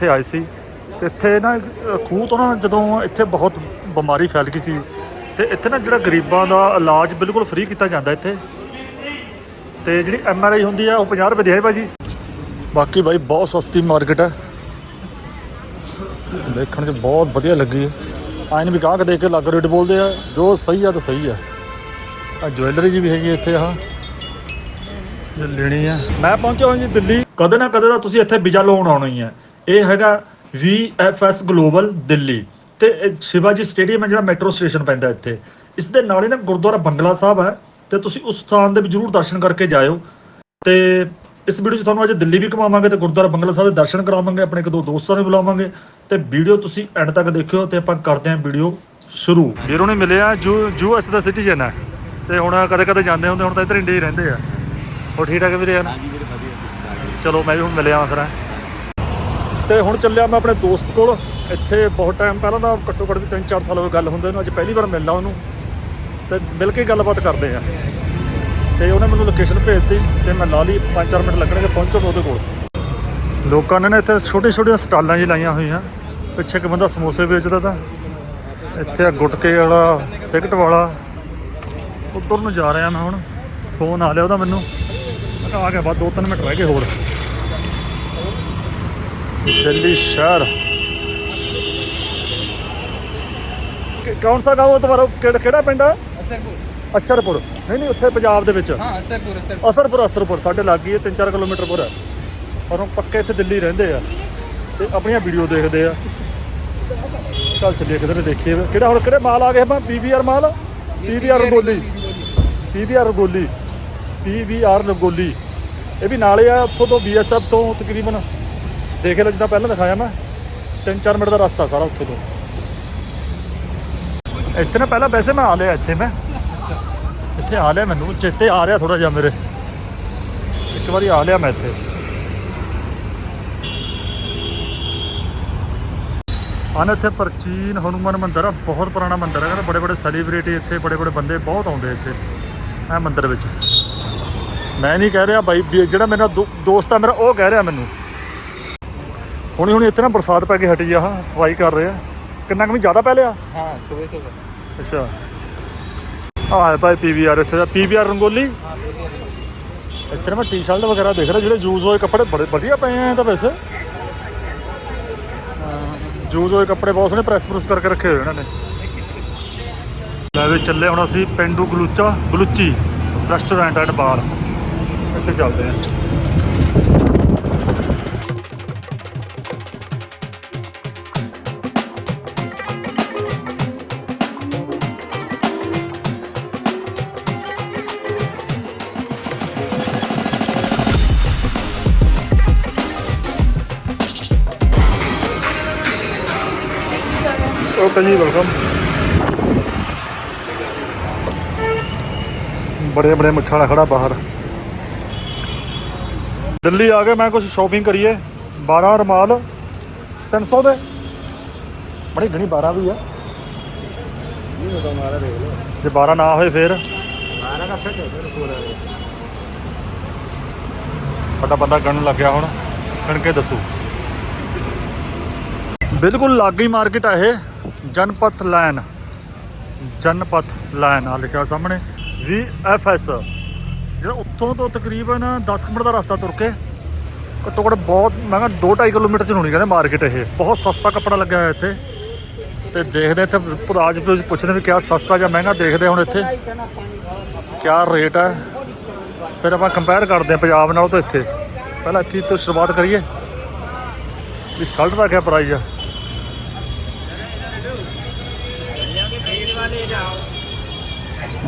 ਇੱਥੇ ਆਏ ਸੀ ਤੇ ਇੱਥੇ ਨਾ ਖੂਹ ਤੋਂ ਨਾ ਜਦੋਂ ਇੱਥੇ ਬਹੁਤ ਬਿਮਾਰੀ ਫੈਲ ਗਈ ਸੀ ਤੇ ਇੱਥੇ ਨਾ ਜਿਹੜਾ ਗਰੀਬਾਂ ਦਾ ਇਲਾਜ ਬਿਲਕੁਲ ਫ੍ਰੀ ਕੀਤਾ ਜਾਂਦਾ ਇੱਥੇ। ਤੇ ਜਿਹੜੀ ਐਮ ਆਰ ਆਈ ਹੁੰਦੀ ਆ, ਉਹ 50 ਰੁਪਏ ਦੀ ਹੈ ਭਾਜੀ। ਬਾਕੀ ਭਾਈ ਬਹੁਤ ਸਸਤੀ ਮਾਰਕੀਟ ਹੈ ਦੇਖਣ 'ਚ ਬਹੁਤ ਵਧੀਆ ਲੱਗੀ ਹੈ ਆਇਨ ਵੀ ਗਾਹਕ ਦੇਖ ਕੇ ਲੱਗ ਰੇਟ ਬੋਲਦੇ ਆ, ਜੋ ਸਹੀ ਆ ਤਾਂ ਸਹੀ ਆ। ਆ ਜੁਐਲਰੀ ਜੀ ਵੀ ਹੈਗੀ ਇੱਥੇ ਆਹ ਲੈਣੀ ਆ। ਮੈਂ ਪਹੁੰਚਿਆ ਹਾਂ ਜੀ ਦਿੱਲੀ। ਕਦੇ ਨਾ ਕਦੇ ਤਾਂ ਤੁਸੀਂ ਇੱਥੇ ਵੀਜ਼ਾ ਲਾਉਣ ਆਉਣਾ ਹੀ ਹੈ ਇਹ ਹੈਗਾ VFS ਗਲੋਬਲ ਦਿੱਲੀ ਤੇ ਇਹ ਸ਼ਿਵਾਜੀ ਸਟੇਡੀਅਮ ਹੈ ਜਿਹੜਾ ਮੈਟਰੋ ਸਟੇਸ਼ਨ ਪੈਂਦਾ ਇੱਥੇ। ਇਸ ਦੇ ਨਾਲ ਹੀ ਨਾ ਗੁਰਦੁਆਰਾ ਬੰਗਲਾ ਸਾਹਿਬ ਹੈ ਤੇ ਤੁਸੀਂ ਉਸ ਸਥਾਨ ਦੇ ਵੀ ਜਰੂਰ ਦਰਸ਼ਨ ਕਰਕੇ ਜਾਇਓ। ਤੇ ਇਸ ਵੀਡੀਓ 'ਚ ਤੁਹਾਨੂੰ ਅੱਜ ਦਿੱਲੀ ਵੀ ਘੁਮਾਵਾਂਗੇ ਤੇ ਗੁਰਦੁਆਰਾ ਬੰਗਲਾ ਸਾਹਿਬ ਦੇ ਦਰਸ਼ਨ ਕਰਾਵਾਂਗੇ ਆਪਣੇ ਇੱਕ ਦੋ ਦੋਸਤਾਂ ਨੂੰ ਬੁਲਾਵਾਂਗੇ। ਤੇ ਵੀਡੀਓ ਤੁਸੀਂ ਐਂਡ ਤੱਕ ਦੇਖਿਓ ਤੇ ਆਪਾਂ ਕਰਦੇ ਹਾਂ ਵੀਡੀਓ ਸ਼ੁਰੂ। ਵੀਰੋਂ ਨੇ ਮਿਲਿਆ ਜੋ ਜੋ ਐਸ ਦਾ ਸਿਟੀਜ਼ਨ ਹੈ ਤੇ ਹੁਣ ਕਦੇ ਕਦੇ ਜਾਂਦੇ ਹੁੰਦੇ ਹੁਣ ਤਾਂ ਇੱਧਰ ਇੰਡੀਆ ਹੀ ਰਹਿੰਦੇ ਆ। ਉਹ ਠੀਕ ਠਾਕ ਵੀਰੇ ਹਨ ਚਲੋ ਮੈਂ ਵੀ ਹੁਣ ਮਿਲਿਆ ਫਿਰ ਤੇ ਹੁਣ ਚੱਲਿਆ ਮੈਂ ਆਪਣੇ ਦੋਸਤ ਕੋਲ। ਇੱਥੇ ਬਹੁਤ ਟਾਈਮ ਪਹਿਲਾਂ ਦਾ ਘੱਟੋ ਘੱਟ ਵੀ 3-4 ਸਾਲ ਹੋ ਗਏ ਗੱਲ ਹੁੰਦੇ ਨੂੰ, ਅੱਜ ਪਹਿਲੀ ਵਾਰ ਮਿਲਣਾ ਉਹਨੂੰ। ਤੇ ਮਿਲ ਕੇ ਗੱਲਬਾਤ ਕਰਦੇ ਆ। ਤੇ ਉਹਨੇ ਮੈਨੂੰ ਲੋਕੇਸ਼ਨ ਭੇਜਤੀ ਤੇ ਮੈਂ ਲਾ ਲਈ 5-4 ਮਿੰਟ ਲੱਗਣਗੇ, ਪਹੁੰਚੋ ਉਹਦੇ ਕੋਲ। ਲੋਕਾਂ ਨੇ ਨਾ ਇੱਥੇ ਛੋਟੀਆਂ ਛੋਟੀਆਂ ਸਟਾਲਾਂ ਜਿਹੀਆਂ ਲਾਈਆਂ ਹੋਈਆਂ। ਪਿੱਛੇ ਇੱਕ ਬੰਦਾ ਸਮੋਸੇ ਵੇਚਦਾ ਤਾਂ। ਇੱਥੇ ਆ ਗੁਟਕੇ ਵਾਲਾ, ਸਿਗਰਟ ਵਾਲਾ। ਉੱਧਰ ਨੂੰ ਜਾ ਰਿਹਾ ਮੈਂ ਹੁਣ। ਫੋਨ ਆ ਲਿਆ ਉਹਦਾ ਮੈਨੂੰ। ਮੈਂ ਆ ਗਿਆ, ਬਸ 2-3 ਮਿੰਟ ਰਹਿ ਗਏ ਹੋਰ। ਦਿੱਲੀ ਸ਼ਹਿਰ ਕਿ- ਕੌਣ ਸਾ ਗਾਉਂ ਤੁਹਾਡਾ ਕਿਹੜਾ ਕਿਹੜਾ ਪਿੰਡ ਆ असरपुर ਅਸ਼ਰਪੁਰ ਨਹੀਂ ਨਹੀਂ ਉੱਥੇ ਪੰਜਾਬ ਦੇ ਵਿੱਚ हाँ असरपुर असरपुर ਅਸਰਪੁਰ ਅਸਰਪੁਰ ਸਾਡੇ ਲਾਗੀ ਹੈ 3-4 ਕਿਲੋਮੀਟਰ ਪਰ ਹੈ ਪਰ ਉਹ ਪੱਕੇ ਇੱਥੇ ਦਿੱਲੀ ਰਹਿੰਦੇ ਆ ਤੇ ਆਪਣੀਆਂ ਵੀਡੀਓ ਦੇਖਦੇ ਆ ਚੱਲ ਚੱਲੀਏ ਕਿਧਰ ਦੇਖੀਏ ਕਿਹੜਾ ਹੁਣ ਕਿਹੜੇ ਮਾਲ ਆ ਗਏ ਆਪਾਂ ਪੀਵੀਆਰ ਮਾਲ ਪੀਵੀਆਰ ਰਗੋਲੀ ਪੀਵੀਆਰ ਰਗੋਲੀ ਪੀਵੀਆਰ ਰਗੋਲੀ ਇਹ ਵੀ ਨਾਲੇ ਆ ਉੱਥੋਂ ਤੋਂ ਬੀਐਸਐਫ ਤੋਂ ਤਕਰੀਬਨ ਦੇਖ ਲਓ ਜਿੱਦਾਂ ਪਹਿਲਾਂ ਦਿਖਾਇਆ ਮੈਂ। 3-4 ਮਿੰਟ ਦਾ ਰਸਤਾ ਸਾਰਾ ਉੱਥੋਂ ਤੋਂ। ਇੱਥੇ ਨਾ ਪਹਿਲਾਂ ਵੈਸੇ ਮੈਂ ਆ ਲਿਆ ਇੱਥੇ ਮੈਂ। ਇੱਥੇ ਆ ਲਿਆ ਮੈਨੂੰ। ਚੇਤੇ ਆ ਰਿਹਾ ਥੋੜਾ ਜਿਹਾ ਮੇਰੇ। ਇੱਕ ਵਾਰੀ ਆ ਲਿਆ ਮੈਂ ਇੱਥੇ। ਆਨ ਇੱਥੇ ਪ੍ਰਾਚੀਨ ਹਨੂਮਾਨ ਮੰਦਿਰ ਆ, ਬਹੁਤ ਪੁਰਾਣਾ ਮੰਦਿਰ ਹੈ ਬੜੇ ਬੜੇ ਸੈਲੀਬ੍ਰਿਟੀ ਇੱਥੇ, ਬੜੇ ਬੜੇ ਬੰਦੇ ਬਹੁਤ ਆਉਂਦੇ ਇੱਥੇ, ਇਹ ਮੰਦਿਰ ਵਿੱਚ। ਮੈਂ ਨਹੀਂ ਕਹਿ ਰਿਹਾ ਬਾਈ, ਵੀ ਜਿਹੜਾ ਮੇਰਾ ਦੋ- ਦੋਸਤ ਆ ਮੇਰਾ, ਉਹ ਕਹਿ ਰਿਹਾ ਮੈਨੂੰ। ਹੁਣੇ ਹੁਣੇ ਇੱਥੇ ਨਾ ਬਰਸਾਤ ਪੈ ਕੇ ਹਟੀ ਆ ਸਫ਼ਾਈ ਕਰ ਰਹੇ ਆ। ਕਿੰਨਾ ਕੁ ਵੀ ਜ਼ਿਆਦਾ ਪੈ ਲਿਆ? ਹਾਂ ਸਵੇਰ ਸਵੇਰ। ਅੱਛਾ। ਆ ਭਾਈ ਪੀਵੀਆਰ ਇੱਥੇ ਦਾ। ਪੀਵੀਆਰ ਰੰਗੋਲੀ? ਇੱਥੇ ਮੈਂ ਟੀ-ਸ਼ਰਟ ਵਗੈਰਾ ਦੇਖ ਰਿਹਾ ਜਿਹੜੇ ਜੂਜ਼ ਹੋਏ ਕੱਪੜੇ ਬੜੇ ਵਧੀਆ ਪਏ ਆ ਤਾਂ ਵੈਸੇ। ਜੂਜ਼ ਹੋਏ ਕੱਪੜੇ ਬਹੁਤ ਸੋਹਣੇ ਪ੍ਰੈਸ ਪ੍ਰੈਸ ਕਰਕੇ ਰੱਖੇ ਹੋਏ ਇਹਨਾਂ ਨੇ। ਲੈ ਵੀ ਚੱਲੇ ਹੁਣ ਅਸੀਂ ਪਿੰਡੂ ਗਲੂਚਾ ਗਲੂਚੀ ਰੈਸਟੋਰੈਂਟ ਐਂਡ ਬਾਰ। ਇੱਥੇ ਚੱਲਦੇ ਆ। ਓਕੇ ਜੀ ਵੈਲਕਮ ਬੜੇ ਬੜੇ ਮੁੱਛਾਂ ਵਾਲਾ ਖੜਾ ਬਾਹਰ। ਦਿੱਲੀ ਆ ਕੇ ਮੈਂ ਕੁਝ ਸ਼ਾਪਿੰਗ ਕਰੀਏ। 12 ਰਮਾਲ 300 ਦੇ। ਬੜੀ ਘਣੀ 12 ਵੀ ਆ। ਜੇ 12 ਨਾ ਹੋਏ ਫੇਰ। ਸਾਡਾ ਬੰਦਾ ਗਣਨ ਲੱਗਿਆ ਹੁਣ। ਗਣ ਕੇ ਦੱਸੋ। ਬਿਲਕੁਲ ਲਾਗੀ ਮਾਰਕੀਟ ਆ ਇਹ। ਜਨਪਥ ਲਾਈਨ ਜਨਪਥ ਲਾਈਨ ਆ ਲਿਖਿਆ ਸਾਹਮਣੇ VFS ਜਿਹੜਾ ਉੱਥੋਂ ਤੋਂ ਤਕਰੀਬਨ 10 ਕੁ ਮਿੰਟ ਦਾ ਰਸਤਾ ਤੁਰ ਕੇ, ਘੱਟੋ ਘੱਟ ਬਹੁਤ, ਮੈਂ ਕਿਹਾ 2.5 ਕਿਲੋਮੀਟਰ ਚ ਹੋਣੀ ਕਹਿੰਦੇ ਮਾਰਕੀਟ ਇਹ। ਬਹੁਤ ਸਸਤਾ ਕੱਪੜਾ ਲੱਗਿਆ ਹੋਇਆ ਇੱਥੇ। ਤੇ ਦੇਖਦੇ ਇੱਥੇ ਰਾਜ ਪੁਰਾਜ ਪੁੱਛਦੇ ਵੀ ਕਿਆ ਸਸਤਾ ਜਾਂ ਮਹਿੰਗਾ ਦੇਖਦੇ ਹੁਣ ਇੱਥੇ। ਕਿਆ ਰੇਟ ਹੈ ਫਿਰ ਆਪਾਂ ਕੰਪੇਅਰ ਕਰਦੇ ਹਾਂ ਪੰਜਾਬ ਨਾਲ ਤਾਂ ਇੱਥੇ। ਪਹਿਲਾਂ ਇੱਥੇ ਤੋਂ ਸ਼ੁਰੂਆਤ ਕਰੀਏ। ਵੀ ਸ਼ਰਟ ਦਾ ਕਿਆ ਪ੍ਰਾਈਸ ਆ।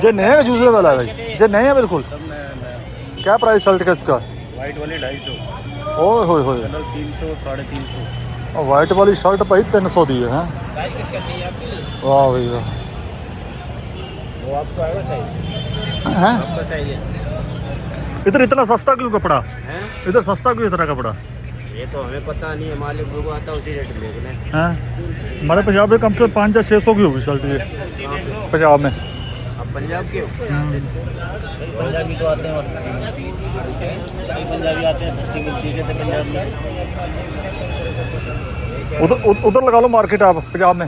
जे नए है जूसर वाला है भाई। जे नए है बिल्कुल। क्या प्राइस शर्ट का इसका? वाइट वाले ढाई सौ। ओए होए होए। तीन सौ साढ़े तीन सौ। और वाइट वाली शर्ट भाई तीन सौ दी है हैं? साइज़ किसका चाहिए आपको वाह भाई वाह। वो आपको आएगा साइज़ हैं? आपका साइज़ है। इधर इतना सस्ता क्यों कपड़ा? हैं? इधर सस्ता क्यों इतना कपड़ा? ये तो हमें पता नहीं है मालिक को आता उसी रेट में हैं? हमारे पंजाब में कम से कम पाँच या छः सौ की होगी शर्ट ये। पंजाब में। पंजाब के हो पंजाबी तो आते हैं कई पंजाबी आते हैं सस्ती मिलती है तो पंजाब में उधर उध- उधर लगा लो मार्केट आप पंजाब में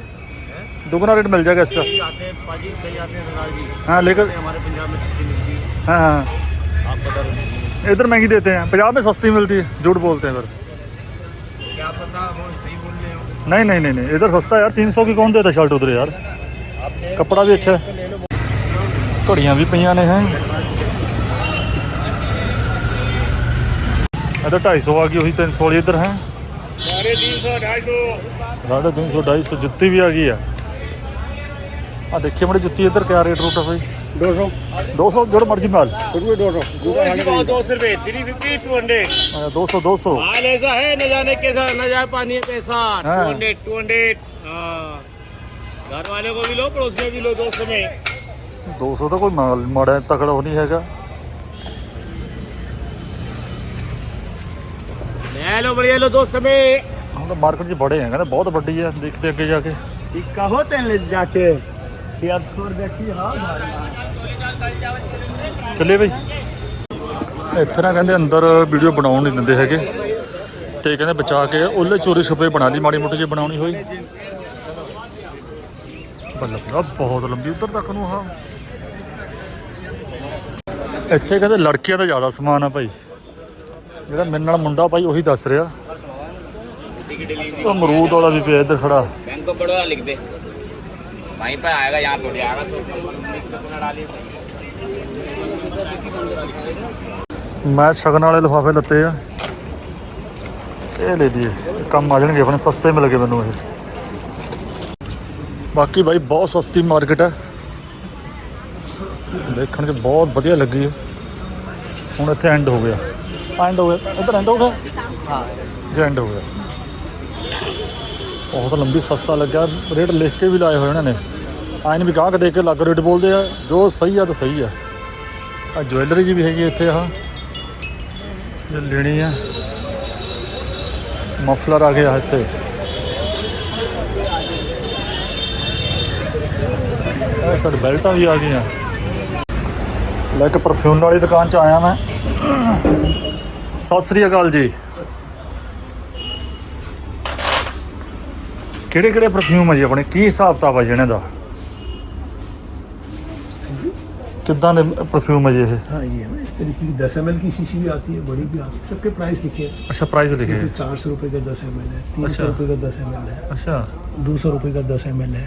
दुगना रेट मिल जाएगा इसका आते हैं पाजी कई आते हैं सरदार जी हाँ लेकर हमारे पंजाब में सस्ती मिलती है हाँ हाँ आप बता दो इधर महंगी देते हैं पंजाब में सस्ती मिलती है झूठ बोलते हैं फिर क्या पता वो सही बोल रहे हो नहीं नहीं नहीं नहीं इधर सस्ता है यार तीन सौ की कौन देता शर्ट उधर यार कपड़ा भी अच्छा है ਘੜੀਆਂ ਵੀ ਪਈਆਂ ਨੇ ਹੈ ਇਧਰ 250 ਆ ਗਈ ਉਹੀ 300 ਵਾਲੀ ਇਧਰ ਹੈ साढ़े तीन सौ ढाई सौ ਸਾਢੇ 300 250 ਜੁੱਤੀ ਵੀ ਆ ਗਈ ਆ ਆ ਦੇਖੀਏ ਮੜੀ ਜੁੱਤੀ ਇੱਧਰ ਕਿਆ ਰੇਟ ਰੂਟ ਆ ਭਾਈ दो सौ 200 ਜਿਹੜਾ ਮਰਜ਼ੀ ਮਾਲ रुपये दो सौ दो सौ रुपये थ्री फिफ्टी टू हंड्रेड 200 200 माल ऐसा है न जाने कैसा न जाए पानी कैसा हाँ। टू हंड्रेड टू हंड्रेड घर वाले को भी लो पड़ोस में भी लो दो सौ में 200 ਤਾਂ ਕੋਈ ਮਾਲ ਮਾੜਾ ਤਕੜਾ ਹੋ ਨਹੀਂ ਹੈਗਾ ले लो बढ़िया लो दो सौ में ਹੁਣ ਤਾਂ ਮਾਰਕੀਟ 'ਚ ਬੜੇ ਹੈਗੇ ਨੇ ਬਹੁਤ ਵੱਡੀ ਹੈ ਦੇਖਦੇ ਅੱਗੇ ਜਾ ਕੇ कहो तेन ले जाके देखी हाँ ਚੱਲੇ ਬਈ ਇੱਥੇ ਨਾ ਕਹਿੰਦੇ ਅੰਦਰ ਵੀਡੀਓ ਬਣਾਉਣ ਨਹੀਂ ਦਿੰਦੇ ਹੈਗੇ ਤੇ ਕਹਿੰਦੇ ਬਚਾ ਕੇ ਉਹਲੇ ਚੋਰੀ ਛੁਪੇ ਬਣਾ ਲਈ ਮਾੜੀ ਮੋਟੀ ਜੇ ਬਣਾਉਣੀ ਹੋਈ ਬੱਲਾ ਬੱਲਾ ਬਹੁਤ ਲੰਬੀ ਉੱਧਰ ਤੱਕ ਨੂੰ ਹਾਂ ਇੱਥੇ ਕਹਿੰਦੇ ਲੜਕੀਆਂ ਦਾ ਜ਼ਿਆਦਾ ਸਮਾਨ ਆ ਭਾਈ ਜਿਹੜਾ ਮੇਰੇ ਨਾਲ ਮੁੰਡਾ ਭਾਈ ਉਹੀ ਦੱਸ ਰਿਹਾ ਉਹ ਅਮਰੂਦ ਵਾਲਾ ਵੀ ਪਿਆ ਇੱਧਰ ਖੜਾ बैंक को बड़ोदा लिख दे वहीं पे आएगा यहाँ थोड़ी आएगा तो डालिए ਮੈਂ ਸ਼ਗਨ ਵਾਲੇ ਲਿਫਾਫੇ ਲੱਤੇ ਆ ਇਹ ਲੈ ਲਈਏ ਇਹ ਕੰਮ ਆ ਜਾਣਗੇ ਆਪਣੇ ਸਸਤੇ ਮਿਲ ਗਏ ਮੈਨੂੰ ਇਹ ਬਾਕੀ ਭਾਈ ਬਹੁਤ ਸਸਤੀ ਮਾਰਕੀਟ ਹੈ। ਦੇਖਣ 'ਚ ਬਹੁਤ ਵਧੀਆ ਲੱਗੀ ਹੈ। ਹੁਣ ਇੱਥੇ ਐਂਡ ਹੋ ਗਿਆ। ਐਂਡ ਹੋ ਗਿਆ। ਇੱਧਰ ਐਂਡ ਹੋ ਗਿਆ? ਹਾਂ। ਜੀ ਐਂਡ ਹੋ ਗਿਆ। ਬਹੁਤ ਲੰਬੀ ਸਸਤਾ ਲੱਗਿਆ। ਰੇਟ ਲਿਖ ਕੇ ਵੀ ਲਾਏ ਹੋਏ ਇਹਨਾਂ ਨੇ। ਆਏ ਨਹੀਂ ਵੀ ਗਾਹਕ ਦੇ ਕੇ ਲੱਗ ਰੇਟ ਬੋਲਦੇ ਆ। ਜੋ ਸਹੀ ਆ ਤਾਂ ਸਹੀ ਆ। ਆ ਜੁਐਲਰੀ ਜੀ ਵੀ ਹੈਗੀ ਇੱਥੇ ਆਹ। ਜੋ ਲੈਣੀ ਆ। ਮਫਲਰ ਆ ਗਿਆ ਇੱਥੇ। ਸਰ ਬੈਲਟਾਂ ਵੀ ਆ ਗਈਆਂ ਲੈ ਕੇ ਪਰਫਿਊਮ ਵਾਲੀ ਦੁਕਾਨ 'ਚ ਆਇਆ ਮੈਂ ਸਤਿ ਸ੍ਰੀ ਅਕਾਲ ਜੀ ਕਿਹੜੇ ਕਿਹੜੇ ਪਰਫਿਊਮ ਆ ਜੀ ਆਪਣੇ ਕੀ ਹਿਸਾਬ ਕਿਤਾਬ ਆ ਜਿਹਨਾਂ ਦਾ कितना परफ्यूम है ये हाँ ये ना इस तरीके की दस एम की शीशी भी आती है बड़ी भी आती है सबके प्राइस लिखे हैं अच्छा प्राइस लिखे हैं चार सौ रुपये का दस एम है तीन सौ रुपये का दस एम है अच्छा दो सौ रुपये का दस एम है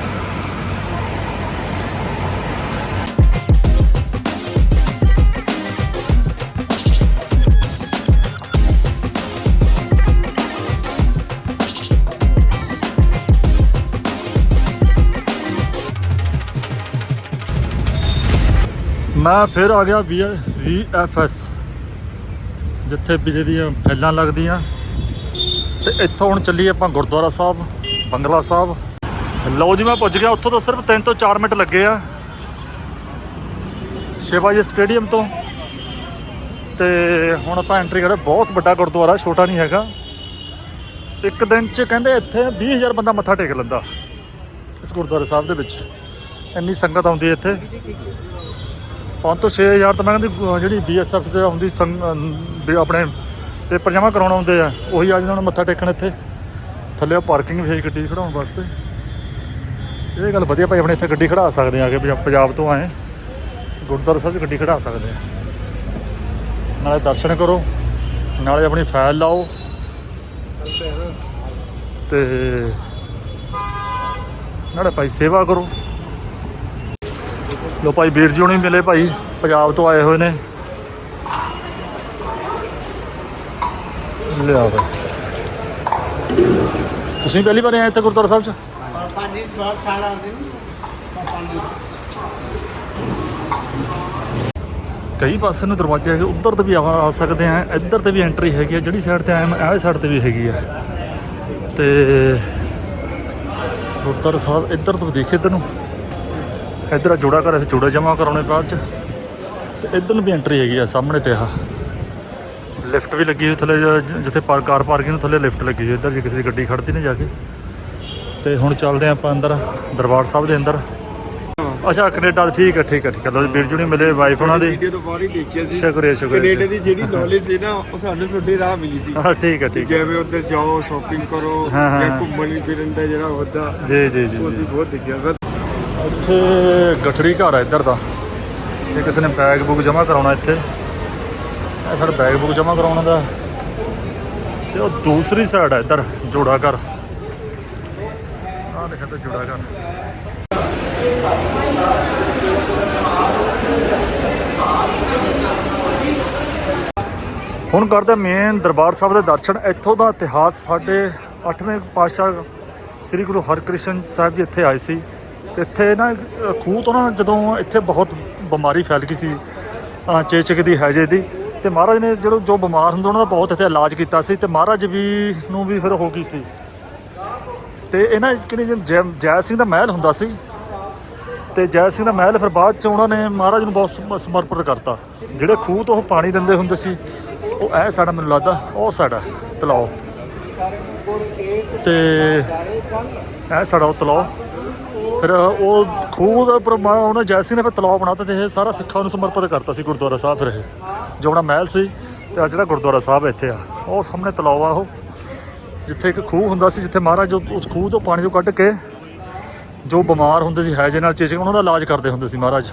ਮੈਂ ਫਿਰ ਆ ਗਿਆ ਵੀ ਐਫ ਐਸ, ਜਿੱਥੇ ਬਿਜਲੀ ਦੀਆਂ ਫੈਲਾਂ ਲੱਗਦੀਆਂ। ਤੇ ਇੱਥੋਂ ਹੁਣ ਚੱਲੀਏ ਆਪਾਂ ਗੁਰਦੁਆਰਾ ਸਾਹਿਬ, ਬੰਗਲਾ ਸਾਹਿਬ। ਲਓ ਜੀ, ਮੈਂ ਪੁੱਜ ਗਿਆ, ਉੱਥੋਂ ਤਾਂ ਸਿਰਫ 3 ਤੋਂ 4 ਮਿੰਟ ਲੱਗੇ ਆ। ਸ਼ਿਵਾਜੀ ਸਟੇਡੀਅਮ ਤੋਂ। ਤੇ ਹੁਣ ਆਪਾਂ ਐਂਟਰੀ ਕਰਦੇ ਬਹੁਤ ਵੱਡਾ ਗੁਰਦੁਆਰਾ, ਛੋਟਾ ਨਹੀਂ ਹੈਗਾ। ਇੱਕ ਦਿਨ 'ਚ ਕਹਿੰਦੇ ਇੱਥੇ 20000 ਬੰਦਾ ਮੱਥਾ ਟੇਕ ਲੈਂਦਾ, ਇਸ ਗੁਰਦੁਆਰੇ ਸਾਹਿਬ ਦੇ ਵਿੱਚ। ਇੰਨੀ ਸੰਗਤ ਆਉਂਦੀ ਹੈ ਇੱਥੇ। 5 ਤੋਂ 6000 ਤਾਂ ਮੈਂ ਕਹਿੰਦੀ ਜਿਹੜੀ ਬੀਐਸਐਫ ਦੇ ਆਉਂਦੀ ਸੰਗ- ਅਮ ਆਪਣੇ ਪੇਪਰ ਜਮ੍ਹਾਂ ਕਰਾਉਣ ਆਉਂਦੇ ਆ, ਉਹੀ ਆ ਜਾਂਦੇ ਹੁਣ ਮੱਥਾ ਟੇਕਣ ਇੱਥੇ। ਥੱਲੇ ਪਾਰਕਿੰਗ ਵੀ ਹੈ ਗੱਡੀ ਖੜਾਉਣ ਵਾਸਤੇ। ਇਹ ਗੱਲ ਵਧੀਆ ਭਾਈ, ਆਪਣੇ ਇੱਥੇ ਗੱਡੀ ਖੜਾ ਸਕਦੇ ਆ ਕਿ ਪੰਜਾਬ ਤੋਂ ਆਏ। ਗੁਰਦੁਆਰਾ ਸਾਹਿਬ 'ਚ ਗੱਡੀ ਖੜਾ ਸਕਦੇ ਆ। ਨਾਲੇ ਦਰਸ਼ਨ ਕਰੋ, ਨਾਲੇ ਆਪਣੀ ਫਾਈਲ ਲਾਓ। ਤੇ ਨਾਲੇ ਭਾਈ ਸੇਵਾ ਕਰੋ। ਲੋ ਭਾਈ ਵੀਰ ਜੀ ਹੁਣੇ ਮਿਲੇ ਭਾਈ, ਪੰਜਾਬ ਤੋਂ ਆਏ ਹੋਏ ਨੇ। ਲਿਆ ਭਾਈ। ਤੁਸੀਂ ਪਹਿਲੀ ਵਾਰ ਆਏ ਇੱਥੇ ਗੁਰਦੁਆਰਾ ਸਾਹਿਬ ਚ? ਪਾਣੀ ਸਵਾਦ ਸਾਰਾ ਆਉਂਦੇ ਕਈ ਪਾਸੇ ਨੂੰ ਦਰਵਾਜ਼ੇ ਹੈਗੇ, ਉੱਧਰ ਤੇ ਵੀ ਆ ਸਕਦੇ ਆ, ਇੱਧਰ ਤੇ ਵੀ ਐਂਟਰੀ ਹੈਗੀ ਆ, ਜਿਹੜੀ ਸਾਈਡ ਤੇ ਆਇਆ ਮੈਂ ਆਹ ਸਾਈਡ ਤੇ ਵੀ ਹੈਗੀ ਆ। ਤੇ ਗੁਰਦੁਆਰਾ ਸਾਹਿਬ ਇੱਧਰ ਤੋਂ ਦੇਖੇ ਇੱਧਰ ਨੂੰ। ਇੱਧਰ ਆ ਜੋੜਾ ਘਰ ਅਸੀਂ ਜੋੜਾ ਜਮਾ ਕਰਾਉਣੇ ਬਾਅਦ ਚ। ਤੇ ਇੱਧਰ ਨੂੰ ਵੀ ਐਂਟਰੀ ਹੈਗੀ ਆ ਸਾਹਮਣੇ ਤੇ ਆਹ ਲਿਫਟ ਵੀ ਲੱਗੀ ਹੋਈ ਥੱਲੇ ਜਿੱਥੇ ਪਾਰ ਕਾਰ ਪਾਰਕਿੰਗ ਨੂੰ ਥੱਲੇ ਲਿਫਟ ਲੱਗੀ ਹੋਈ ਇੱਧਰ ਜੇ ਕਿਸੇ ਦੀ ਗੱਡੀ ਖੜਦੀ ਨਾ ਜਾ ਕੇ। ਤੇ ਹੁਣ ਚੱਲਦੇ ਆਪਾਂ ਅੰਦਰ ਦਰਬਾਰ ਸਾਹਿਬ ਦੇ ਅੰਦਰ। ਅੱਛਾ ਕੈਨੇਡਾ ਦਾ ਠੀਕ ਹੈ ਠੀਕ ਹੈ ਠੀਕ ਹੈ ਜੀ ਵੀਰ ਜੀ ਨੂੰ ਮਿਲੇ ਵਾਈਫ ਉਹਨਾਂ ਦੀ। ਵੀਡੀਓ ਤੋਂ ਬਾਹਰ ਹੀ ਦੇਖਿਆ ਸੀ। ਸ਼ੁਕਰੀਆ ਸ਼ੁਕਰੀਆ ਕੈਨੇਡਾ ਦੀ ਜਿਹੜੀ ਨੌਲੇਜ ਸੀ ਨਾ ਉਹ ਸਾਨੂੰ ਤੁਹਾਡੀ ਰਾਹ ਮਿਲੀ ਸੀ। ਹਾਂ ਠੀਕ ਹੈ ਠੀਕ ਹੈ ਜਿਵੇਂ ਉੱਧਰ ਜਾਓ ਸ਼ਾਪਿੰਗ ਕਰੋ। ਜਾਂ ਘੁੰਮਣ ਫਿਰਨ ਦਾ ਜਿਹੜਾ ਹੁੰਦਾ ਜੀ ਜੀ ਜੀ ਉਹ ਬਹੁਤ ਦੇਖਿਆ। ਇੱਥੇ ਗਠੜੀ ਘਰ ਹੈ ਇੱਧਰ ਦਾ। ਜੇ ਕਿਸੇ ਨੇ ਬੈਗ ਬੁੱਕ ਜਮ੍ਹਾਂ ਕਰਾਉਣਾ ਇੱਥੇ। ਇਹ ਸਾਡਾ ਬੈਗ ਬੁੱਕ ਜਮ੍ਹਾਂ ਕਰਾਉਣਾ ਦਾ। ਤੇ ਉਹ ਦੂਸਰੀ ਸਾਈਡ ਹੈ ਇੱਧਰ ਜੋੜਾ ਘਰ ਆਹ ਦੇਖੋ ਤੇ ਜੋੜਾ ਘਰ ਹੁਣ ਕਰਦੇ ਮੇਨ ਦਰਬਾਰ ਸਾਹਿਬ ਦੇ ਦਰਸ਼ਨ। ਇੱਥੋਂ ਦਾ ਇਤਿਹਾਸ ਸਾਡੇ 8ਵੇਂ ਪਾਤਸ਼ਾਹ ਸ੍ਰੀ ਗੁਰੂ ਹਰਕ੍ਰਿਸ਼ਨ ਸਾਹਿਬ ਜੀ ਇੱਥੇ ਆਏ ਸੀ। ਤੇ ਇੱਥੇ ਨਾ ਖੂਹ ਤੋਂ ਨਾ ਜਦੋਂ ਇੱਥੇ ਬਹੁਤ ਬਿਮਾਰੀ ਫੈਲ ਗਈ ਸੀ ਅ, ਚੇਚਕ ਦੀ ਹੈਜੇ ਦੀ ਤੇ ਮਹਾਰਾਜ ਨੇ ਜਦੋਂ ਜੋ ਬਿਮਾਰ ਹੁੰਦੇ ਉਹਨਾਂ ਦਾ ਬਹੁਤ ਇੱਥੇ ਇਲਾਜ ਕੀਤਾ ਸੀ ਤੇ ਮਹਾਰਾਜ ਵੀ ਨੂੰ ਵੀ ਫਿਰ ਹੋ ਗਈ ਸੀ। ਤੇ ਇਹਨਾਂ ਕਿਨੇ ਜੈ ਜੈ ਸਿੰਘ ਦਾ ਮਹਿਲ ਹੁੰਦਾ ਸੀ ਤੇ ਜੈ ਸਿੰਘ ਦਾ ਮਹਿਲ ਫਿਰ ਬਾਅਦ ਚ ਉਹਨਾਂ ਨੇ ਮਹਾਰਾਜ ਨੂੰ ਬਹੁਤ ਸਮਰਪਿਤ ਕਰਤਾ। ਜਿਹੜੇ ਖੂਹ ਤੋਂ ਉਹ ਪਾਣੀ ਦਿੰਦੇ ਹੁੰਦੇ ਸੀ ਉਹ ਇਹ ਸਾਡਾ ਮੈਨੂੰ ਲੱਗਦਾ ਉਹ ਸਾਡਾ ਤਲਾਓ। ਤੇ ਇਹ ਸਾਡਾ ਉਹ ਤਲਾਓ। ਫਿਰ ਉਹ ਖੂਹ ਦਾ ਉੱਪਰ ਮਾ- ਉਹਨੇ ਜੈ ਸਿੰਘ ਨੇ ਫਿਰ ਤਲਾਅ ਬਣਾਤਾ ਤੇ ਇਹ ਸਾਰਾ ਸਿੱਖਾਂ ਨੂੰ ਸਮਰਪਿਤ ਕਰਤਾ ਸੀ ਗੁਰਦੁਆਰਾ ਸਾਹਿਬ ਫਿਰ ਇਹ। ਜੋ ਆਪਣਾ ਮਹਿਲ ਸੀ ਤੇ ਅੱਜ ਜਿਹੜਾ ਗੁਰਦੁਆਰਾ ਸਾਹਿਬ ਇੱਥੇ ਆ, ਉਹ ਸਾਹਮਣੇ ਤਲਾਅ ਆ ਉਹ। ਜਿੱਥੇ ਇੱਕ ਖੂਹ ਹੁੰਦਾ ਸੀ, ਜਿੱਥੇ ਮਹਾਰਾਜ ਉਸ ਖੂਹ ਤੋਂ ਪਾਣੀ ਤੋਂ ਕੱਢ ਕੇ ਜੋ ਬਿਮਾਰ ਹੁੰਦੇ ਸੀ ਹੈਜੇ ਨਾਲ ਚੇਚਕ, ਉਹਨਾਂ ਦਾ ਇਲਾਜ ਕਰਦੇ ਹੁੰਦੇ ਸੀ ਮਹਾਰਾਜ।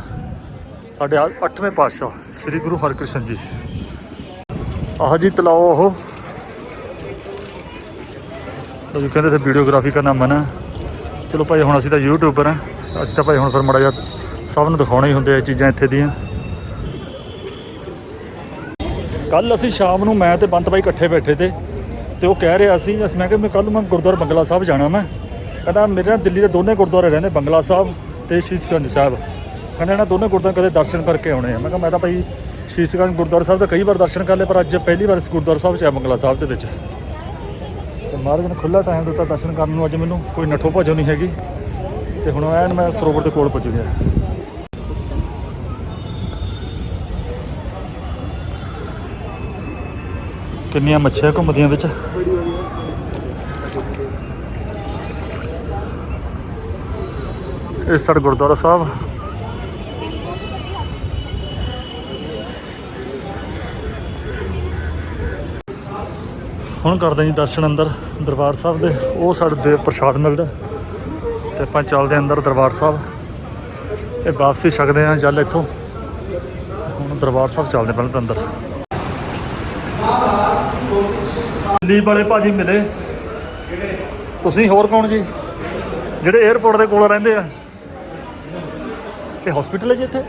ਸਾਡੇ ਆ- ਅੱਠਵੇਂ ਪਾਤਸ਼ਾਹ, ਸ੍ਰੀ ਗੁਰੂ ਹਰਕ੍ਰਿਸ਼ਨ ਜੀ। ਆਹ ਜੀ ਤਲਾਓ ਉਹ। ਉਹ ਜੀ, ਕਹਿੰਦੇ ਸੀ ਵੀਡੀਓਗ੍ਰਾਫੀ ਕਰਨਾ ਮਨਾ ਚਲੋ ਭਾਈ, ਹੁਣ ਅਸੀਂ ਤਾਂ ਯੂਟਿਊਬਰ ਹਾਂ। ਅਸੀਂ ਤਾਂ ਭਾਈ, ਹੁਣ ਫਿਰ ਮੜਾ ਜਾ ਸਭ ਨੂੰ ਦਿਖਾਉਣੇ ਹੀ ਹੁੰਦੇ ਆ ਚੀਜ਼ਾਂ ਇੱਥੇ ਦੀਆਂ। ਕੱਲ ਅਸੀਂ ਸ਼ਾਮ ਨੂੰ ਮੈਂ ਤੇ ਬੰਤ ਬਾਈ ਇਕੱਠੇ ਬੈਠੇ ਤੇ ਤੇ ਉਹ ਕਹਿ ਰਿਹਾ ਸੀ, ਅਸੀਂ ਮੈਂ ਕਿਹਾ ਮੈਂ ਕੱਲ ਮੈਂ ਗੁਰਦੁਆਰਾ ਬੰਗਲਾ ਸਾਹਿਬ ਜਾਣਾ ਮੈਂ। ਕਹਿੰਦਾ ਮੇਰੇ ਨਾਲ ਦਿੱਲੀ ਦੇ ਦੋਨੇ ਗੁਰਦੁਆਰੇ ਰਹਿੰਦੇ, ਬੰਗਲਾ ਸਾਹਿਬ ਤੇ ਸ਼ੀਸ਼ਗੰਜ ਸਾਹਿਬ। ਕਹਿੰਦਾ ਇਹਨਾਂ ਦੋਨੇ ਗੁਰਦੁਆਰੇ ਕਦੇ ਦਰਸ਼ਨ ਕਰਕੇ ਆਉਣੇ ਆ। ਮੈਂ ਕਿਹਾ ਮੈਂ ਤਾਂ ਭਾਈ, ਸ਼ੀਸ਼ਗੰਜ ਗੁਰਦੁਆਰਾ ਸਾਹਿਬ ਦਾ ਕਈ ਵਾਰ ਦਰਸ਼ਨ ਕਰ ਲਏ, ਪਰ ਅੱਜ ਪਹਿਲੀ ਵਾਰ ਇਸ ਗੁਰਦੁਆਰਾ ਸਾਹਿਬ ਚ ਆ ਬੰਗਲਾ ਸਾਹਿਬ ਦੇ ਵਿੱਚ। ਤੇ ਮਹਾਰਾਜ ਨੇ ਖੁੱਲਾ ਟਾਈਮ ਦਿੱਤਾ ਦਰਸ਼ਨ ਕਰਨ ਨੂੰ, ਅੱਜ ਮੈਨੂੰ ਕੋਈ ਨੱਠੋ ਭਜੋ ਨਹੀਂ ਹੈਗੀ। ਤੇ ਹੁਣ ਐਨ ਮੈਂ ਸਰੋਵਰ ਦੇ ਕੋਲ ਪਹੁੰਚ ਗਿਆ। ਕਿੰਨੀਆਂ ਮੱਛੀਆਂ ਘੁੰਮਦੀਆਂ ਵਿੱਚ? ਇਹ ਸਾਡਾ ਗੁਰਦੁਆਰਾ ਸਾਹਿਬ। ਹੁਣ ਕਰਦੇ ਜੀ ਦਰਸ਼ਨ ਅੰਦਰ ਦਰਬਾਰ ਸਾਹਿਬ ਦੇ। ਉਹ ਸਾਡੇ ਦੇ ਪ੍ਰਸ਼ਾਦ ਮਿਲਦਾ। ਤੇ ਆਪਾਂ ਚੱਲਦੇ ਹਾਂ ਅੰਦਰ ਦਰਬਾਰ ਸਾਹਿਬ। ਇਹ ਵਾਪਸੀ ਛਕਦੇ ਹਾਂ ਜਲ ਇੱਥੋਂ। ਹੁਣ ਦਰਬਾਰ ਸਾਹਿਬ ਚੱਲਦੇ ਪਹਿਲਾਂ ਤਾਂ ਅੰਦਰ। ਦਿੱਲੀ ਵਾਲੇ ਭਾਜੀ ਮਿਲੇ। ਤੁਸੀਂ ਹੋਰ ਕੌਣ ਜੀ? ਜਿਹੜੇ 에어ਪੋਰਟ ਦੇ ਕੋਲ ਰਹਿੰਦੇ ਆ। ਇਹ ਹਸਪੀਟਲ ਹੈ ਜੀ ਇੱਥੇ?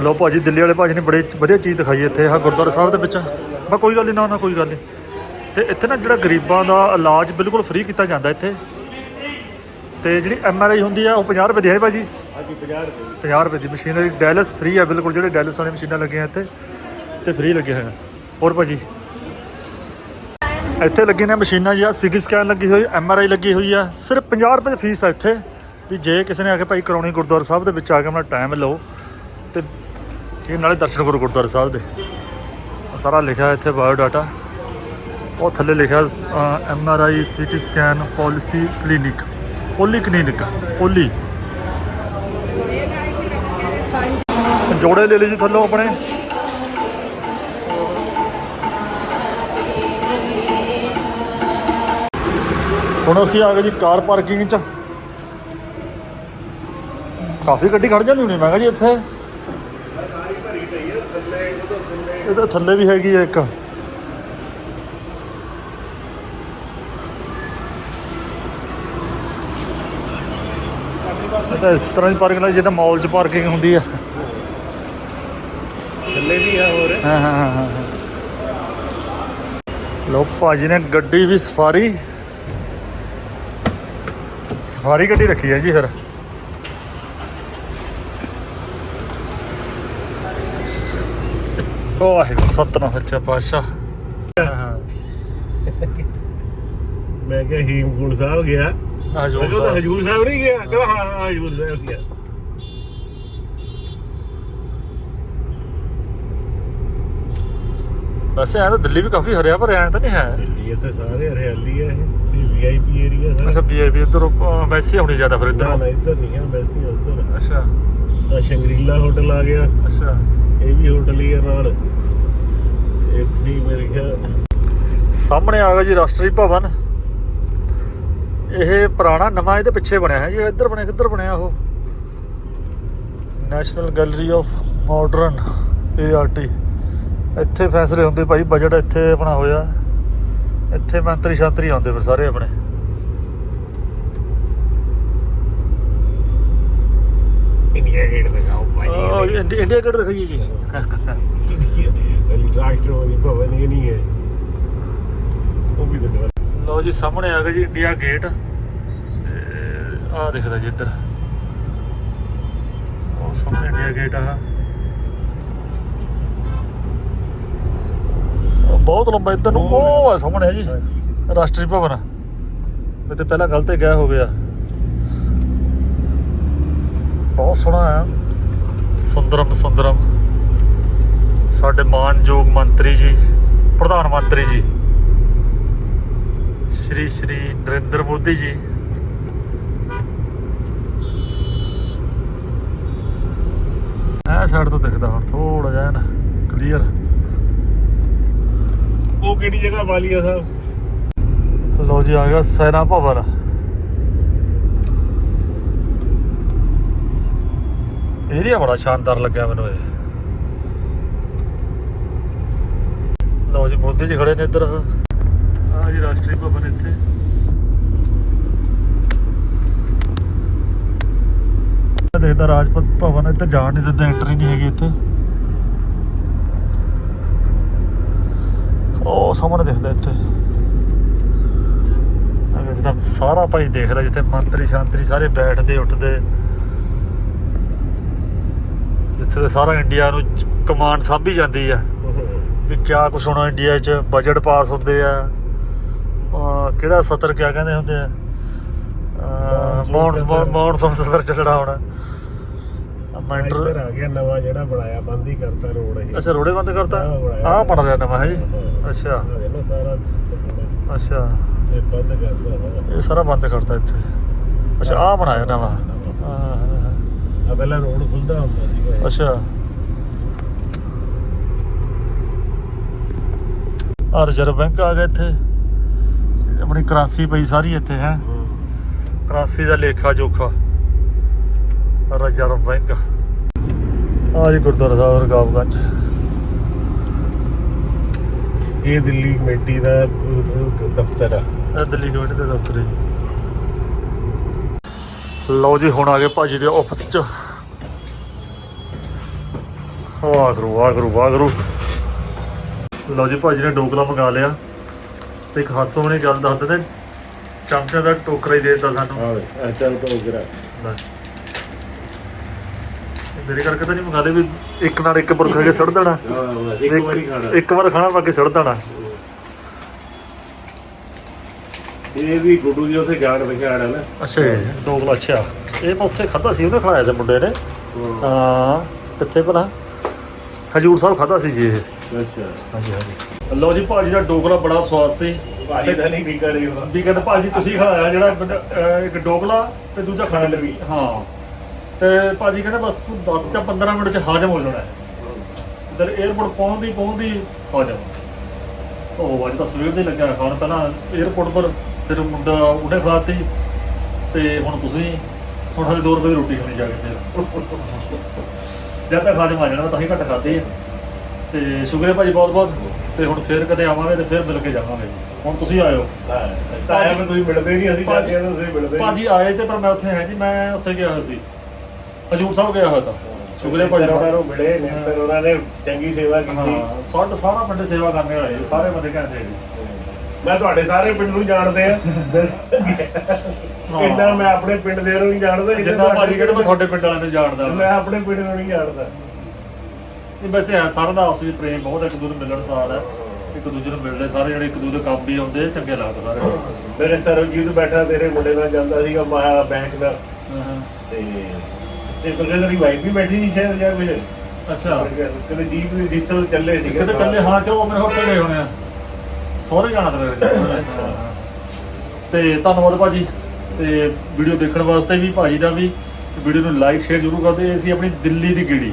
ਲੋ ਭਾਜੀ, ਦਿੱਲੀ ਵਾਲੇ ਭਾਜੀ ਨੇ ਬੜੇ ਵਧੀਆ ਚੀਜ਼ ਦਿਖਾਈ ਇੱਥੇ। ਆਹ ਗੁਰਦੁਆਰਾ ਸਾਹਿਬ ਦੇ ਵਿੱਚ। ਬਾ ਕੋਈ ਗੱਲ ਨਹੀਂ ਨਾ ਨਾ ਕੋਈ ਗੱਲ ਨਹੀਂ ਤੇ ਇੱਥੇ ਨਾ ਜਿਹੜਾ ਗਰੀਬਾਂ ਦਾ ਇਲਾਜ ਬਿਲਕੁਲ ਫ੍ਰੀ ਕੀਤਾ ਜਾਂਦਾ ਇੱਥੇ। ਤੇ ਜਿਹੜੀ ਐਮ ਆਰ ਆਈ ਹੁੰਦੀ ਆ ਉਹ 50 ਰੁਪਏ ਦੀ ਹੈ ਭਾਜੀ ਹਾਂਜੀ 50 ਰੁਪਏ 50 ਰੁਪਏ ਦੀ ਮਸ਼ੀਨਰੀ ਡੈਲਸ ਫ੍ਰੀ ਆ ਬਿਲਕੁਲ ਜਿਹੜੇ ਡੈਲਸ ਵਾਲੀਆਂ ਮਸ਼ੀਨਾਂ ਲੱਗੀਆਂ ਇੱਥੇ ਤੇ ਫ੍ਰੀ ਲੱਗੇ ਹੋਏ ਹੋਰ ਭਾਜੀ ਇੱਥੇ ਲੱਗੀ ਨੇ ਮਸ਼ੀਨਾਂ ਜੀ ਆ ਸਿਟੀ ਸਕੈਨ ਲੱਗੀ ਹੋਈ ਐਮ ਆਰ ਆਈ ਲੱਗੀ ਹੋਈ ਆ। ਸਿਰਫ 50 ਰੁਪਏ ਦੀ ਫੀਸ ਆ ਇੱਥੇ। ਵੀ ਜੇ ਕਿਸੇ ਨੇ ਆ ਕੇ ਭਾਈ ਕਰਾਉਣੀ ਗੁਰਦੁਆਰਾ ਸਾਹਿਬ ਦੇ ਵਿੱਚ ਆ ਕੇ ਆਪਣਾ ਟਾਈਮ ਲਓ ਤੇ ਠੀਕ ਨਾਲੇ ਦਰਸ਼ਨ ਕਰੋ ਗੁਰਦੁਆਰਾ ਸਾਹਿਬ ਦੇ। ਸਾਰਾ ਲਿਖਿਆ ਇੱਥੇ ਬਾਇਓ ਡਾਟਾ ਉਹ ਥੱਲੇ ਲਿਖਿਆ M R I city scan policy clinic poly clinic poly. ਜੋੜੇ ਲੈ ਲਈ ਜੀ ਥੱਲੋਂ ਆਪਣੇ। ਹੁਣ ਅਸੀਂ ਆ ਗਏ ਜੀ ਕਾਰ ਪਾਰਕਿੰਗ 'ਚ। ਕਾਫੀ ਗੱਡੀ ਖੜ ਜਾਂਦੀ ਹੋਣੀ, ਮੈਂ ਕਿਹਾ ਜੀ ਇੱਥੇ। ਇਹ ਤਾਂ ਥੱਲੇ ਵੀ ਹੈਗੀ ਆ ਇੱਕ। ਤਾਂ ਇਸ ਤਰ੍ਹਾਂ ਦੀ ਪਾਰਕਿੰਗ ਜਿੱਦਾਂ ਮਾਲ 'ਚ ਪਾਰਕਿੰਗ ਹੁੰਦੀ ਆ। ਥੱਲੇ ਵੀ ਆ ਹੋਰ। ਹਾਂ ਹਾਂ ਹਾਂ ਹਾਂ ਲੋ ਭਾਜੀ ਨੇ ਗੱਡੀ ਵੀ ਸਫਾਰੀ। ਸਫਾਰੀ ਗੱਡੀ ਰੱਖੀ ਹੈ ਜੀ ਫਿਰ। ਵਾਹਿਗੁਰੂ ਸਤਨਾਮ ਸੱਚਾ ਪਾਤਸ਼ਾਹ। ਹਾਂ ਮੈਂ ਕਿਹਾ ਹੀਮਕੁੰਡ ਸਾਹਿਬ ਗਿਆ। ਆ ਮੈਂ ਕਿਹਾ ਉਹ ਤਾਂ ਹਜੂਰ ਸਾਹਿਬ ਨਹੀਂ ਗਿਆ। ਕਹਿੰਦਾ ਹਾਂ ਹਾਂ ਹਜੂਰ ਸਾਹਿਬ ਗਿਆ। ਵੈਸੇ ਐ ਤਾਂ ਦਿੱਲੀ ਵੀ ਕਾਫੀ ਹਰਿਆ ਭਰਿਆ ਐ ਤਾਂ ਨਹੀਂ ਹੈ। ਦਿੱਲੀ ਇੱਥੇ ਸਾਰੇ ਹਰਿਆਲੀ ਹੈ ਇਹ। ਵੀਆਈਪੀ ਏਰੀਆ ਅੱਛਾ ਸਾਰਾ ਪੀਆਈਪੀ ਉਧਰ ਵੈਸੇ ਹੋਣੀ ਜ਼ਿਆਦਾ ਫਿਰ ਨਾ ਇੱਧਰ। ਨਾ ਇੱਧਰ ਨਹੀਂ ਆ ਵੈਸੇ ਉੱਧਰ। ਅੱਛਾ। ਆ ਸ਼ੰਗਰੀਲਾ ਹੋਟਲ ਆ ਗਿਆ। ਅੱਛਾ। ਇਹ ਵੀ ਹੋਟਲ ਹੀ ਆ ਨਾਲ। ਇੱਥੇ ਹੀ ਮੇਰੇ ਖਿਆਲ ਸਾਹਮਣੇ ਆ ਗਿਆ ਜੀ ਰਾਸ਼ਟਰੀ ਭਵਨ। ਇਹ ਪੁਰਾਣਾ ਨਵਾਂ ਇਹਦੇ ਪਿੱਛੇ ਬਣਿਆ ਹੈ ਜੀ ਇੱਧਰ ਬਣਿਆ ਕਿੱਧਰ ਬਣਿਆ ਉਹ? National Gallery of Modern A R T ਇੱਥੇ ਫੈਸਲੇ ਹੁੰਦੇ ਭਾਈ ਬਜਟ ਇੱਥੇ ਆਪਣਾ ਹੋਇਆ। ਇੱਥੇ ਮੰਤਰੀ ਸ਼ਾਂਤਰੀ ਆਉਂਦੇ ਫਿਰ ਸਾਰੇ ਆਪਣੇ। ਇੰਡੀਆ ਗੇਟ ਦਿਖਾਓ ਭਾਈ। ਇੰਡੀ- ਇੰਡੀਆ ਗੇਟ ਦਿਖਾਈਏ ਜੀ। ਰਾਸ਼ਟਰਪਤੀ ਭਵਨ ਇਹ ਨਹੀਂ ਹੈ। ਉਹ ਵੀ ਦਿਖਾ ਲਓ ਜੀ ਸਾਹਮਣੇ ਆ ਗਿਆ ਜੀ ਇੰਡੀਆ ਗੇਟ। ਆ ਦਿਖਦਾ ਜੀ ਇੱਧਰ। ਉਹ ਸਾਹਮਣੇ ਇੰਡੀਆ ਗੇਟ ਆ। ਬਹੁਤ ਲੰਬਾ ਇੱਧਰ ਨੂੰ। ਉਹ ਆ ਸਾਹਮਣੇ ਹੈ ਜੀ ਰਾਸ਼ਟਰੀ ਭਵਨ। ਮੈਂ ਤੇ ਪਹਿਲਾਂ ਗਲਤ ਗਿਆ ਹੋ ਗਿਆ। ਬਹੁਤ ਸੋਹਣਾ ਆ। ਸੁੰਦਰਮ ਸੁੰਦਰਮ। ਸਾਡੇ ਮਾਨਯੋਗ ਮੰਤਰੀ ਜੀ ਪ੍ਰਧਾਨ ਮੰਤਰੀ ਜੀ ਸ਼੍ਰੀ ਸ਼੍ਰੀ ਨਰਿੰਦਰ ਮੋਦੀ ਜੀ। ਇਹ ਸਾਈਡ ਤੋਂ ਦਿਖਦਾ ਹੁਣ ਥੋੜਾ ਜਿਹਾ ਨਾ ਕਲੀਅਰ ਉਹ ਕਿਹੜੀ ਜਗ੍ਹਾ ਵਾਲੀਆ ਸਾਹਿਬ ਲੋ ਜੀ ਆ ਗਿਆ ਸੈਨਾ ਭਵਨ। ਏਰੀਆ ਬੜਾ ਸ਼ਾਨਦਾਰ ਲੱਗਿਆ ਮੈਨੂੰ ਇਹ। ਲੋ ਜੀ ਮੋਦੀ ਜੀ ਖੜੇ ਨੇ ਇੱਧਰ। ਆ ਜੀ ਰਾਸ਼ਟਰੀ ਭਵਨ ਇੱਥੇ। ਦੇਖਦਾ ਰਾਜਪਤ ਭਵਨ, ਇੱਥੇ ਜਾਣ ਨਹੀਂ ਦਿੰਦੇ ਐਂਟਰੀ ਨਹੀਂ ਹੈਗੀ ਇੱਥੇ। ਉਹ ਸਾਹਮਣੇ ਦਿਖਦਾ ਇੱਥੇ। ਅਗੇ ਜਿੱਦਾਂ ਸਾਰਾ ਭਾਈ ਦੇਖ ਰਿਹਾ, ਜਿੱਥੇ ਮੰਤਰੀ, ਸ਼ਾਂਤਰੀ ਸਾਰੇ ਬੈਠਦੇ, ਉੱਠਦੇ। ਜਿੱਥੇ ਸਾਰਾ ਇੰਡੀਆ ਨੂੰ ਕਮਾਂਡ ਸਾਂਭੀ ਜਾਂਦੀ ਆ। ਵੀ ਕਿਆ ਕੁਛ ਹੋਣਾ ਇੰਡੀਆ 'ਚ ਬਜਟ ਪਾਸ ਹੁੰਦੇ ਆ। ਕਿਹੜਾ ਸਤਰ ਕਿਆ ਕਹਿੰਦੇ ਹੁੰਦੇ ਆ? ਮੌਨਸੂਨ। ਮੌਨਸੂਨ ਸਤਰ ਚੱਲਣਾ ਹੁਣ। ਇੱਧਰ ਮੈਂਟਰ ਆ ਗਿਆ ਨਵਾਂ ਜਿਹੜਾ ਬਣਾਇਆ ਬੰਦ ਹੀ ਕਰਤਾ ਰੋਡ ਇਹ। ਅੱਛਾ ਰੋੜੇ ਬੰਦ ਕਰਤਾ? ਆਹ ਬਣ ਰਿਹਾ ਨਵਾਂ ਹੈ ਜੀ। ਅੱਛਾ। ਸਾਰਾ ਅੱਛਾ। ਤੇ ਬੰਦ ਕਰਤਾ ਸਾਰਾ। ਇਹ ਸਾਰਾ ਬੰਦ ਕਰਤਾ ਇੱਥੇ। ਅੱਛਾ ਆਹ ਬਣਾਇਆ ਨਵਾਂ। ਹਾਂ। ਆ ਪਹਿਲਾਂ ਰੋਡ ਖੁੱਲਦਾ ਹੁੰਦਾ ਸੀਗਾ। ਅੱਛਾ। ਆ ਰਿਜ਼ਰਵ ਬੈਂਕ ਆ ਗਿਆ ਇੱਥੇ। ਆਪਣੀ ਕਰਾਂਸੀ ਪਈ ਸਾਰੀ ਇੱਥੇ ਹੈ। ਕਰਾਂਸੀ ਦਾ ਲੇਖਾ ਜੋਖਾ। ਰਿਜ਼ਰਵ ਬੈਂਕ ਆ ਜੀ ਗੁਰਦੁਆਰਾ ਸਾਹਿਬ ਰਕਾਬਗੰਜ। ਇਹ ਦਿੱਲੀ ਕਮੇਟੀ ਦਾ ਦਫ਼ਤਰ ਆ। ਇਹ ਦਿੱਲੀ ਕਮੇਟੀ ਦੇ ਦਫ਼ਤਰ ਹੈ ਲਓ ਜੀ ਹੁਣ ਆ ਗਏ ਭਾਜੀ ਦੇ ਆਫਿਸ 'ਚ। ਵਾਹਿਗੁਰੂ ਵਾਹਿਗੁਰੂ ਵਾਹਿਗੁਰੂ। ਲਓ ਜੀ ਭਾਜੀ ਨੇ ਡੋਕਲਾ ਮੰਗਾ ਲਿਆ। ਤੇ ਇੱਕ ਹਾਸੋ ਨੇ ਗੱਲ ਦੱਸ ਦਿੰਦੇ। ਚਮਚਾ ਦਾ ਟੋਕਰਾ ਹੀ ਦੇ ਦਿੱਤਾ ਸਾਨੂੰ। ਤੋਂ ਗਰਾ ਲੈ। ਇਹ ਮੇਰੇ ਕਰਕੇ ਤਾਂ ਨਹੀਂ ਮੰਗਾ ਦੇ ਵੀ ਇੱਕ ਨਾਲ ਇੱਕ ਬੁਰਖ ਕੇ ਸੜ ਦੇਣਾ। ਹਾਂ ਇੱਕ ਵਾਰੀ ਖਾਣਾ। ਇੱਕ ਵਾਰ ਖਾਣਾ ਬਾਕੀ ਸੜ ਦੇਣਾ। ਇਹ ਵੀ ਗੁੱਡੂ ਜੀ ਉੱਥੇ ਜਾਣ ਵਿਖਾੜਾ ਨਾ। ਅੱਛਾ ਜੀ, ਡੋਕਲਾ ਅੱਛਾ। ਇਹ ਮੈਂ ਉੱਥੇ ਖਾਦਾ ਸੀ ਉਹਨੇ ਖਿਲਾਇਆ ਸੀ ਮੁੰਡੇ ਨੇ। ਹਾਂ। ਕਿੱਥੇ ਭਲਾ? ਹਜੂਰ ਸਾਹਿਬ ਖਾਦਾ ਸੀ ਜੀ ਇਹ। ਅੱਛਾ। ਹਾਂਜੀ ਜੀ ਭਾਜੀ ਦਾ ਡੋਕਲਾ ਬੜਾ ਸਵਾਦ ਸੀ। ਭਾਜੀ ਦਾ ਨਹੀਂ ਠੀਕ ਕਰੇਗਾ ਵੀ ਕਹਿੰਦੇ ਭਾਜੀ ਤੁਸੀਂ ਖਾਇਆ ਜਿਹੜਾ ਇੱਕ ਡੋਕਲਾ ਤੇ ਦੂਜਾ ਖੰਡ ਵੀ ਹਾਂ। ਤੇ ਭਾਜੀ ਕਹਿੰਦੇ ਬਸ ਤੂੰ 10 ਜਾਂ 15 ਮਿੰਟ ਚ ਹਾਜ਼ਮ ਹੋ ਜਾਣਾ। ਇਧਰ 에어ਪੋਰਟ ਪਹੁੰਚਦੀ ਪਹੁੰਚਦੀ ਹਾਜ਼ਮ। ਉਹ ਅੱਜ ਤਾਂ ਸਵੇਰ ਦੇ ਲੱਗਿਆ ਖਾਣ। ਪਹਿਲਾਂ 에어ਪੋਰਟ ਪਰ ਫਿਰ ਮੁੰਡਾ ਉਹਨੇ ਖਾਤੀ ਤੇ ਹੁਣ ਤੁਸੀਂ ਹੁਣ ਹਲੇ 2 ਰੁਪਏ ਦੀ ਰੋਟੀ ਖਾਣੀ ਜਾ ਕੇ ਫਿਰ। ਜਦ ਤੱਕ ਹਾਜ਼ਮ ਆ ਜਾਣਾ ਤਾਂ ਹੀ ਘੱਟ ਖਾਦੇ ਆ। ਤੇ ਸ਼ੁਕਰੀਆ ਭਾਜੀ ਬਹੁਤ ਬਹੁਤ ਤੇ ਹੁਣ ਫੇਰ ਕਦੇ ਆਵਾਂਗੇ ਤੇ ਫੇਰ ਮਿਲ ਕੇ ਜਾਵਾਂਗੇ ਹੁਣ ਤੁਸੀਂ ਆਇਓ। ਹਾਂ ਤਾਂ ਆਇਆ ਮੈਂ ਤੁਸੀਂ ਮਿਲਦੇ ਨਹੀਂ ਅਸੀਂ ਜਾਂਦੇ ਆ ਤਾਂ ਤੁਸੀਂ ਮਿਲਦੇ ਨਹੀਂ। ਭਾਜੀ ਆਏ ਤੇ ਪਰ ਮੈਂ ਉੱਥੇ ਹੈ ਜੀ ਮੈਂ ਉੱਥੇ ਗਿਆ ਹੋਇਆ ਸੀ। ਹਜੂਰ ਸਾਹਿਬ ਗਿਆ ਹੋਇਆ ਤਾਂ। ਸ਼ੁਕਰੀਆ ਭਾਜੀ ਉਹਨਾਂ ਨੂੰ ਮਿਲੇ ਨਿੰਦਰ ਉਹਨਾਂ ਨੇ ਚੰਗੀ ਸੇਵਾ ਕੀਤੀ। ਹਾਂ ਸਾਡਾ ਸਾਰਾ ਪਿੰਡ ਸੇਵਾ ਕਰਨੇ ਵਾਲੇ ਸਾਰੇ ਬੰਦੇ ਕਹਿੰਦੇ ਜੀ। ਮੈਂ ਤੁਹਾਡੇ ਸਾਰੇ ਪਿੰਡ ਨੂੰ ਜਾਣਦੇ ਆ। ਇੰਨਾ ਮੈਂ ਆਪਣੇ ਪਿੰਡ ਦੇ ਨੂੰ ਨਹੀਂ ਜਾਣਦਾ ਜਿੰਨਾ ਭਾਜੀ ਕਹਿੰਦੇ ਮੈਂ ਤੁਹਾਡੇ ਪਿੰਡ ਵਾਲਿਆਂ ਨੂੰ ਜਾਣਦਾ। ਮੈਂ ਆਪਣੇ ਪਿੰਡ ਨੂੰ ਨਹੀਂ ਜਾਣਦਾ। ਇਹ ਵੈਸੇ ਇਹ ਸਾਰਿਆਂ ਦਾ ਆਪਸ ਵਿੱਚ ਪ੍ਰੇਮ ਬਹੁਤ ਇੱਕ ਦੂਜੇ ਨੂੰ ਮਿਲਣਸਾਰ ਹੈ ਇੱਕ ਦੂਜੇ ਨੂੰ ਮਿਲਦੇ ਸਾਰੇ ਜਿਹੜੇ ਇੱਕ ਦੂਜੇ ਕੰਮ ਵੀ ਆਉਂਦੇ ਆ, ਚੰਗੇ ਲੱਗਦਾ ਸਾਰੇ। ਮੇਰੇ ਸਰਬਜੀਤ ਬੈਠਾ ਤੇਰੇ ਮੁੰਡੇ ਨਾਲ ਜਾਂਦਾ ਸੀਗਾ ਮਹਾ ਬੈਂਕ ਦਾ। ਹਾਂ, ਹਾਂ। ਤੇ ਸਿਰਫ ਤੇਰੀ ਵਾਈਫ ਵੀ ਬੈਠੀ ਸੀ ਸ਼ਾਇਦ ਜਾਂ ਕੁਝ ਅੱਛਾ। ਕਿਤੇ ਜੀਪ ਦੀ ਜੀਪ ਚੱਲੇ ਸੀਗੇ ਕਿਤੇ ਚੱਲੇ ਹਾਂ ਚਲੋ ਮੇਰੇ ਹੋਟਲ ਗਏ ਹੋਣੇ ਆ। ਸਹੁਰੇ ਜਾਣਾ ਤੇ ਤੇ ਧੰਨਵਾਦ ਭਾਜੀ। ਤੇ ਵੀਡੀਓ ਦੇਖਣ ਵਾਸਤੇ ਵੀ ਭਾਜੀ ਦਾ ਵੀ। ਵੀਡੀਓ ਨੂੰ ਲਾਈਕ ਸ਼ੇਅਰ ਜ਼ਰੂਰ ਕਰਦੇ ਇਹ ਸੀ ਆਪਣੀ ਦਿੱਲੀ ਦੀ ਗਿੜੀ।